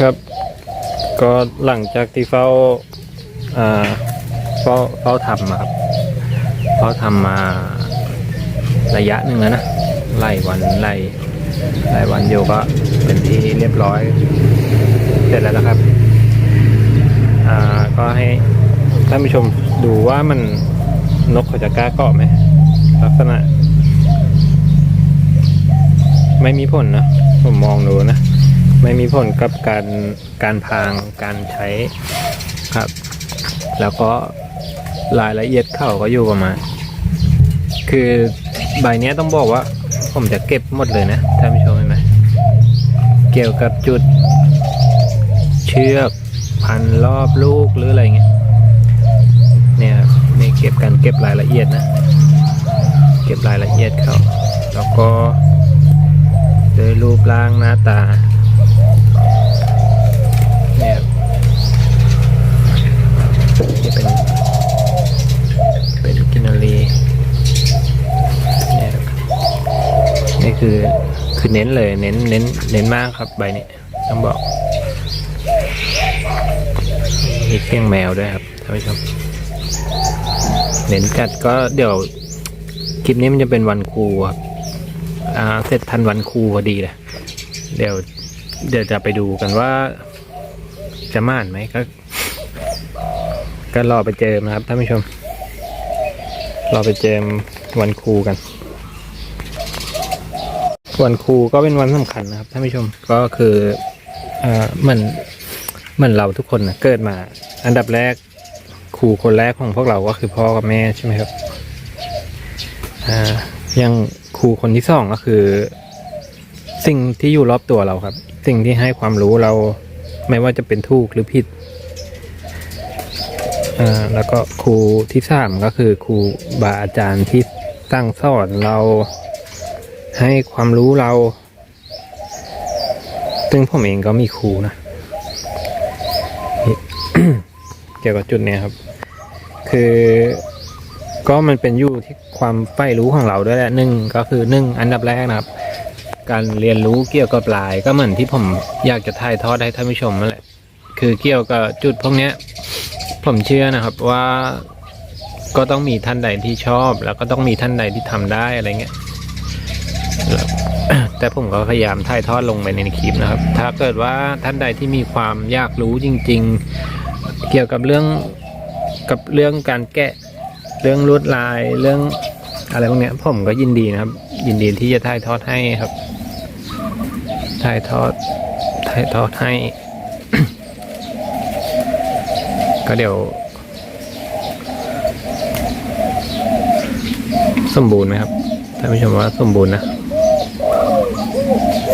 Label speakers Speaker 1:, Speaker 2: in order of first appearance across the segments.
Speaker 1: ครับ ก็หลังจากที่เฝ้าอ่าเฝ้าเฝ้าทำมาครับเฝ้าทำมาระยะหนึ่งแล้วนะไล่วันไล่ไล่วันอยู่ก็เป็นที่เรียบร้อย เสร็จแล้วนะครับอ่าก็ให้ท่านผู้ชมดูว่ามันนกเขาจะกล้าเกาะไหมลักษณะ ไม่มีผลนะ ผมมองดูนะ ไม่มีผลกับการการพรางการใช้ครับ แล้วก็รายละเอียดเข้าก็อยู่ประมาณคือใบเนี้ยต้องบอกว่า ผมจะเก็บหมดเลยนะท่านผู้ชมเห็นไหมเกี่ยวกับจุดเชือกพันรอบลูกหรืออะไรเงี้ยเนี่ยนี่เก็บกันเก็บรายละเอียดนะ เก็บรายละเอียดเขาแล้วก็โดยรูปร่างหน้าตา เนี่ยจะเป็น เป็นกินนารีเนี่ยครับนี่คือ คือเน้นเลยเน้นเน้นเน้นมากครับใบนี้ต้องบอกมีเขี้ยงแมวด้วยครับท่านผู้ชมเน้นกัดก็เดี๋ยวคลิปนี้มันจะเป็นวันครูครับอ่าเสร็จทันวันครูพอดีเลยเดี๋ยว เดี๋ยวจะไปดูกันว่า จะม่านไหมก็ก็รอไปเจอนะครับท่านผู้ชมรอไปเจอวันครูกัน วันครูก็เป็นวันสำคัญนะครับท่านผู้ชมก็คืออ่าเหมือนเหมือนเราทุกคนนะเกิดมา อันดับแรกครูคนแรกของพวกเราก็คือพ่อกับแม่ใช่ไหมครับอ่ายังครูคนที่สองก็คือ สิ่งที่อยู่รอบตัวเราครับ สิ่งที่ให้ความรู้เราไม่ว่าจะเป็นถูกหรือผิดอ่าแล้วก็ครูที่สามก็คือครูบาอาจารย์ที่ตั้งสอนเรา ให้ความรู้เรา ซึ่งผมเองก็มีครูนะ เกี่ยวกับจุดเนี้ยครับ คือก็มันเป็นอยู่ที่ความใฝ่รู้ของเราด้วยแหละหนึ่งก็คือหนึ่งอันดับแรกนะครับ การเรียนรู้เกี่ยวกับลายก็เหมือนที่ผมอยากจะถ่ายทอดให้ท่านผู้ชมนั่นแหละคือเกี่ยวกับจุดพวกเนี้ย ผมเชื่อนะครับว่าก็ต้องมีท่านใดที่ชอบ แล้วก็ต้องมีท่านใดที่ทำได้อะไรเงี้ย แต่ผมก็พยายามถ่ายทอดลงไปในคลิปนะครับ ถ้าเกิดว่าท่านใดที่มีความอยากรู้จริง ๆ เกี่ยวกับเรื่องกับเรื่องการแกะเรื่องลวดลายเรื่องอะไรพวกนี้ผมก็ยินดีนะครับ ยินดีที่จะถ่ายทอดให้ครับถ่ายทอดถ่ายทอดให้ ก็เดี๋ยว สมบูรณ์ไหมครับท่านผู้ชมว่าสมบูรณ์นะ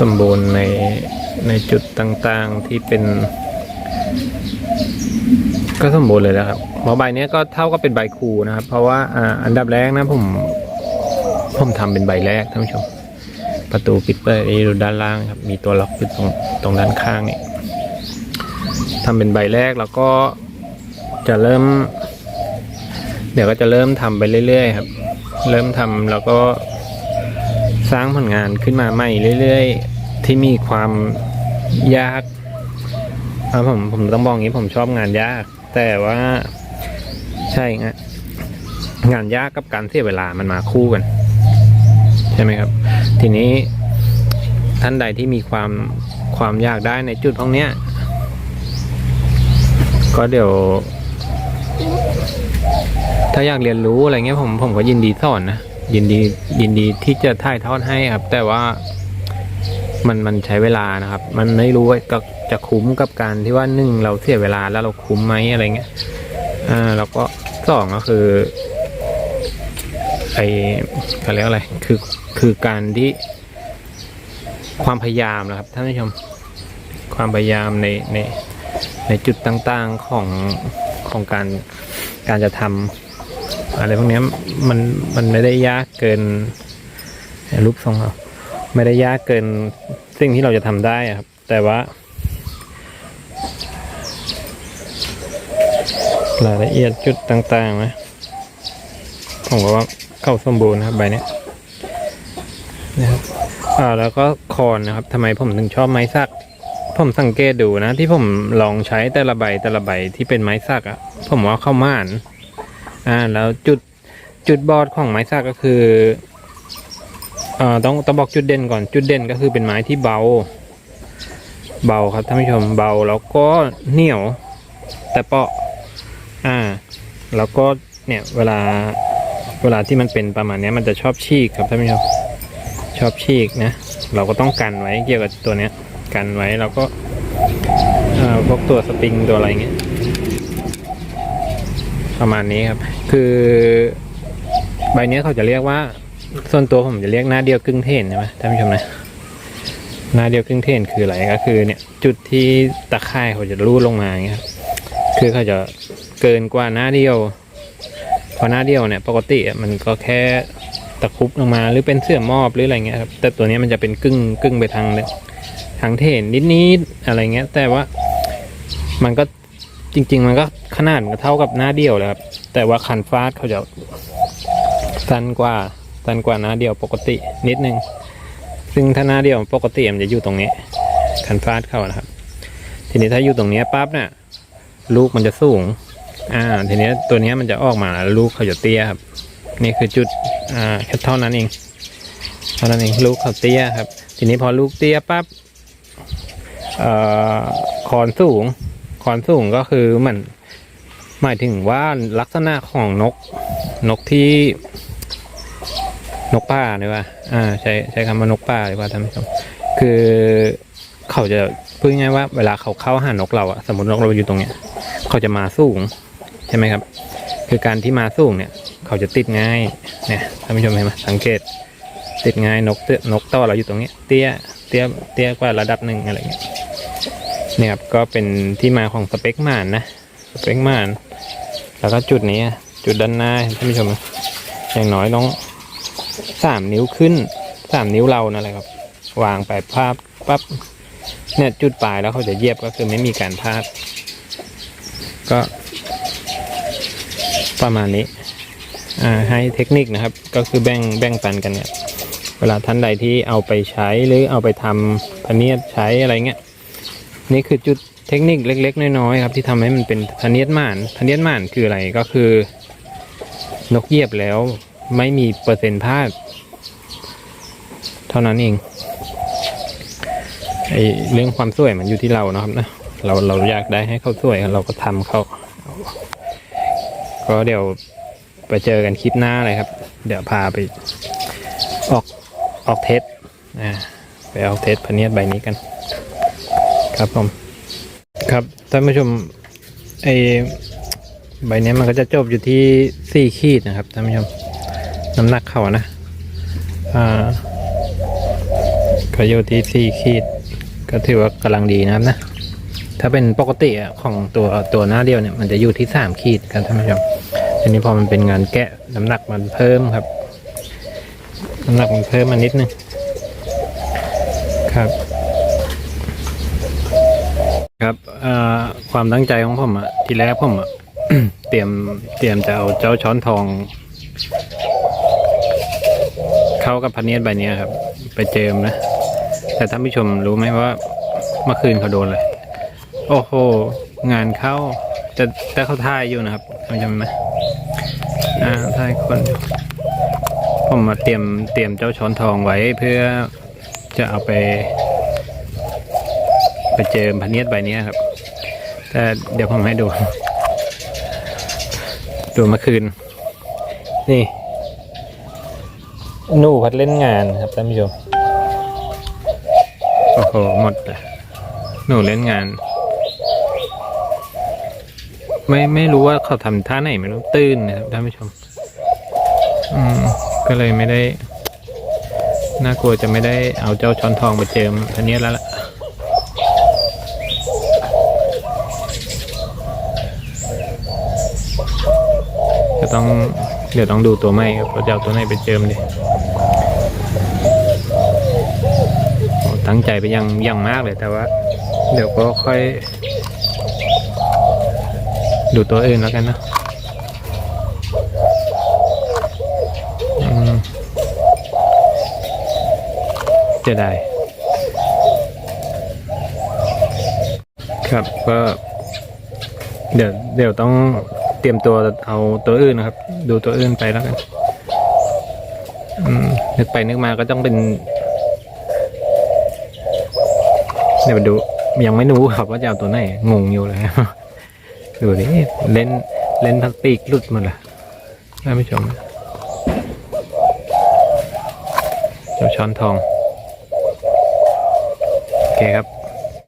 Speaker 1: สมบูรณ์ในในจุดต่างๆที่เป็น ก็สมบูรณ์เลยนะครับหมอใบเนี้ยก็เท่ากับเป็นใบคูนะครับ เพราะว่าอ่าอันดับแรกนะผม ผมทำเป็นใบแรกท่านผู้ชม ประตูปิดเปิดอยู่ด้านล่างครับ มีตัวล็อกอยู่ตรงตรงด้านข้างนี่ทำเป็นใบแรกแล้วก็จะเริ่ม เดี๋ยวก็จะเริ่มทำไปเรื่อยๆครับ เริ่มทำแล้วก็ สร้างผลงานขึ้นมาใหม่เรื่อยๆ ที่มีความยากาผมผมต้องบอกงี้ผมชอบงานยาก แต่ว่าใช่งงานยากกับการเสียเวลามันมาคู่กัน ใช่ไหมครับ ทีนี้ท่านใดที่มีความความยากได้ในจุดตรงเนี้ย ก็เดี๋ยว ถ้าอยากเรียนรู้อะไรเงี้ยผมผมก็ยินดีสอนนะ ยินดียินดีที่จะถ่ายทอดให้ครับ แต่ว่ามันมันใช้เวลานะครับ มันไม่รู้ว่าจะจะคุ้มกับการที่ว่าหนึ่งเราเสียเวลาแล้วเราคุ้มไหมอะไรเงี้ยอ่าแล้วก็สองก็คือไอเขาเรียกอะไรคือคือการที่ความพยายามนะครับท่านผู้ชมความพยายามในในในจุดต่างๆของของการการจะทำ อะไรพวกนี้มันมันไม่ได้ยากเกินรูปทรงเราไม่ได้ยากเกินสิ่งที่เราจะทำได้ครับ แต่ว่ารายละเอียดจุดต่างๆนะผมว่าเข้าสมบูรณ์นะครับใบนี้นะครับอ่าแล้วก็คอนนะครับทำไมผมถึงชอบไม้สัก ผมสังเกตดูนะ ที่ผมลองใช้แต่ละใบแต่ละใบที่เป็นไม้สักอะผมว่าเข้าม่าน อ่าแล้วจุดจุดบอดของไม้สักก็คือเอ่อต้องต้องบอกจุดเด่นก่อนจุดเด่นก็คือเป็นไม้ที่เบา เบาครับท่านผู้ชมเบาแล้วก็เหนียว แต่เปาะอ่า แล้วก็เนี่ยเวลาเวลาที่มันเป็นประมาณนี้มันจะชอบฉีกครับท่านผู้ชมชอบฉีกนะเราก็ต้องกันไว้เกี่ยวกับตัวเนี้ย กันไว้แล้วก็เอ่อพวกตัวสปริงตัวอะไรเงี้ย ประมาณนี้ครับ คือใบเนี้ยเขาจะเรียกว่า ส่วนตัวผมจะเรียกหน้าเดียวกึ่งเทนใช่ไหมท่านผู้ชมนะหน้าเดียวครึ่งเทนคืออะไรก็คือ เนี่ย จุดที่ตะข่ายเขาจะรูดลงมาอย่างเงี้ยครับคือเขาจะเกินกว่าหน้าเดียวเพอหน้าเดียวเนี่ยปกติอะมันก็แค่ตะครุบลงมาหรือเป็นเสื้อมอบหรืออะไรเงี้ยครับแต่ตัวเนี้ยมันจะเป็นกึ่งกึ่งไปทางทางเทนนิดๆอะไรเงี้ย แต่ว่ามันก็ จริง ๆ มันก็ขนาดมันก็เท่ากับหน้าเดียวเลยครับ แต่ว่าคันฟาดเขาจะสั้นกว่าสั้นกว่าหน้าเดียวปกตินิดนึง ซึ่งถ้าหน้าเดียวปกติมันจะอยู่ตรงนี้คันฟาดเข้านะครับ ทีนี้ถ้าอยู่ตรงนี้ปั๊บเนี่ยลูกมันจะสูง อ่า ทีนี้ตัวนี้มันจะออกมาแล้วลูกเขาจะเตี้ยครับ นี่คือจุด อ่าแค่เท่านั้นเอง เท่านั้นเองลูกเขาเตี้ยครับ ทีนี้พอลูกเตี้ยปั๊บ เอ่อคอนสูง คอนสูงก็คือมันหมายถึงว่าลักษณะของนกนกที่ นกป่าดีกว่า อ่า ใช้ใช้คำว่านกป่าดีกว่าท่านผู้ชมคือเขาจะพูดง่ายว่าเวลาเขาเข้าหานกเราอะสมมตินกเราอยู่ตรงเนี้ย เขาจะมาสูงใช่ไหมครับ คือการที่มาสูงเนี่ย เขาจะติดง่ายเนี่ยท่านผู้ชมเห็นไหมสังเกต ติดง่ายนกเตี้ยนกต้อเราอยู่ตรงเนี้ยเตี้ยเตี้ยเตี้ยกว่าระดับหนึ่งอะไรเงี้ย เนี่ยครับก็เป็นที่มาของสเปคมานนะสเปคมาน แล้วก็จุดนี้จุดด้านหน้าท่านผู้ชมอย่างน้อยต้องสามนิ้วขึ้นสามนิ้วเรานั่นแหละครับ วางไปภาพปั๊บเนี่ยจุดปลายแล้วเขาจะเยียบก็คือไม่มีการพลาด ก็ ประมาณนี้ให้เทคนิคนะครับ ก็คือแบ่งแบ่งปันกันเนี่ย เวลาท่านใดที่เอาไปใช้หรือเอาไปทำพเนียดใช้อะไรเงี้ย นี่คือจุดเทคนิคเล็ก ๆ น้อยๆครับที่ทำให้มันเป็นพะเนียดม่านพะเนียดม่านคืออะไรก็คือ นกเหยียบแล้วไม่มีเปอร์เซ็นต์พลาด เท่านั้นเองไอเรื่องความสวยมันอยู่ที่เรานะครับนะเราเราอยากได้ให้เขาสวยเราก็ทำเขาก็เดี๋ยวไปเจอกันคลิปหน้าเลยครับ เดี๋ยวพาไปออกออกเทสอ่าไปออกเทสพะเนียดใบนี้กัน ครับผม ครับท่านผู้ชมไอใบนี้มันก็จะจบอยู่ที่สี่ขีดนะครับท่านผู้ชมน้ำหนักเขานะอ่าก็อยู่ที่สี่ขีด ก็ถือว่ากำลังดีนะครับนะ ถ้าเป็นปกติอะของตัวตัวหน้าเดียวเนี่ยมันจะอยู่ที่สามขีดครับท่านผู้ชมทีนี้พอมันเป็นงานแกะน้ำหนักมันเพิ่มครับน้ำหนักมันเพิ่มมานิดนึงครับ ครับความตั้งใจของผมอะทีแรกผมอะเตรียมเตรียมจะเอาเจ้าช้อนทอง เข้ากับพะเนียดใบเนี้ยครับ ไปเจิมนะ แต่ท่านผู้ชมรู้ไหมว่า เมื่อคืนเขาโดนเลย โอ้โห งานเข้าจะแต่เขาท่ายอยู่นะครับท่านผู้ชมไหมอ่าท่ายคน ผมมาเตรียมเตรียมเจ้าช้อนทองไว้เพื่อจะเอาไป ไปเจิมพะเนียดใบนี้ครับ แต่เดี๋ยวผมให้ดู ดูเมื่อคืน นี่หนูพัดเล่นงานครับท่านผู้ชมโอ้โหหมดเลยหนูเล่นงาน ไม่ไม่รู้ว่าเขาทำท่าไหนไม่รู้ตื้นนะครับท่านผู้ชม อืม ก็เลยไม่ได้ น่ากลัวจะไม่ได้เอาเจ้าช้อนทองไปเจิมอันนี้แล้วล่ะ ต้องเดี๋ยวต้องดูตัวไหมครับเราจะเอาตัวไหนไปเจิมดิตั้งใจไปยังยังมากเลยแต่ว่า เดี๋ยวก็ค่อย ดูตัวอื่นแล้วกันนะจะได้ ครับก็เดี๋ยวเดี๋ยวต้อง เตรียมตัวเอาตัวอื่นนะครับ ดูตัวอื่นไปแล้วกันนึกไปนึกมาก็ต้องเป็นเดี๋ยวมาดูยังไม่รู้ครับว่าจะเอาตัวไหนงงอยู่เลยดูดิเล่นเล่นทั้งปีกหลุดหมดเลยท่านผู้ชมเจ้าช้อนทอง โอเคครับ